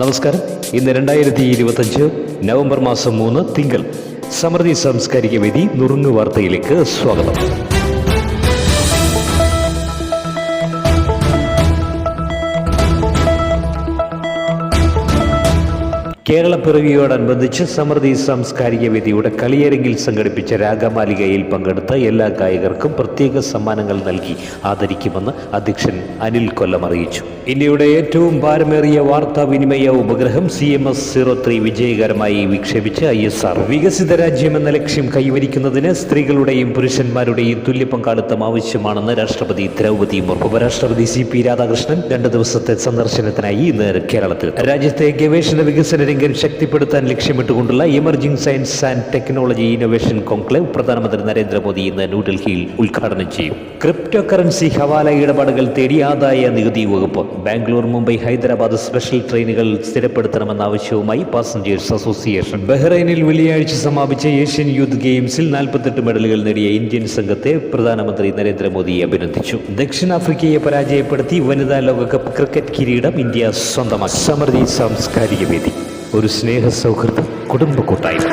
നമസ്കാരം. ഇന്ന് രണ്ടായിരത്തി ഇരുപത്തഞ്ച് നവംബർ മാസം മൂന്ന് തിങ്കൾ. സമൃദ്ധി സാംസ്കാരിക വേദി നുറുങ്ങു വാർത്തയിലേക്ക് സ്വാഗതം. കേരളപ്പിറവിയോടനുബന്ധിച്ച് സമൃദ്ധി സാംസ്കാരിക വേദിയുടെ കളിയരങ്ങിൽ സംഘടിപ്പിച്ച രാഗമാലികയിൽ പങ്കെടുത്ത എല്ലാ ഗായകർക്കും പ്രത്യേക സമ്മാനങ്ങൾ നൽകി ആദരിക്കുമെന്ന് അധ്യക്ഷൻ അനിൽ കൊല്ലം അറിയിച്ചു. ഇന്ത്യയുടെ ഏറ്റവും ഭാരമേറിയ വാർത്താവിനിമയ ഉപഗ്രഹം C M S zero three വിജയകരമായി വിക്ഷേപിച്ച് ഐ എസ് ആർ. വികസിത രാജ്യം എന്ന ലക്ഷ്യം കൈവരിക്കുന്നതിന് സ്ത്രീകളുടെയും പുരുഷന്മാരുടെയും തുല്യ പങ്കാളിത്തം ആവശ്യമാണെന്ന് രാഷ്ട്രപതി ദ്രൗപതി മുർമു. ഉപരാഷ്ട്രപതി സി പി രാധാകൃഷ്ണൻ രണ്ട് ദിവസത്തെ സന്ദർശനത്തിനായി ഇന്ന് കേരളത്തിൽ. രാജ്യത്തെ ഗവേഷണ വികസന രംഗം ശക്തിപ്പെടുത്താൻ ലക്ഷ്യമിട്ടുകൊണ്ടുള്ള emerging science and technology innovation conclave പ്രധാനമന്ത്രി നരേന്ദ്രമോദി ഇന്ന് ന്യൂഡൽഹിയിൽ ഉദ്ഘാടനം ചെയ്യും. ക്രിപ്റ്റോ കറൻസി ഹവാല ഇടപാടുകൾ തേടി ആദായ നികുതി വകുപ്പ്. ബാംഗ്ലൂർ മുംബൈ ഹൈദരാബാദ് സ്പെഷ്യൽ ട്രെയിനുകൾ സ്ഥിരപ്പെടുത്തണമെന്ന ആവശ്യവുമായി പാസഞ്ചേഴ്സ് അസോസിയേഷൻ ബഹ്റൈനിൽ വെള്ളിയാഴ്ച സമാപിച്ച ഏഷ്യൻ യൂത്ത് ഗെയിംസിൽ നാൽപ്പത്തെട്ട് മെഡലുകൾ നേടിയ ഇന്ത്യൻ സംഘത്തെ പ്രധാനമന്ത്രി നരേന്ദ്രമോദി അഭിനന്ദിച്ചു. ദക്ഷിണാഫ്രിക്കയെ പരാജയപ്പെടുത്തി വനിതാ ലോകകപ്പ് ക്രിക്കറ്റ് കിരീടം ഇന്ത്യ സ്വന്തമാക്കി. സമൃദ്ധി സാംസ്കാരിക വേദി. ഒരു സ്നേഹ സൗഹൃദ കുടുംബ കൂട്ടായ്മ.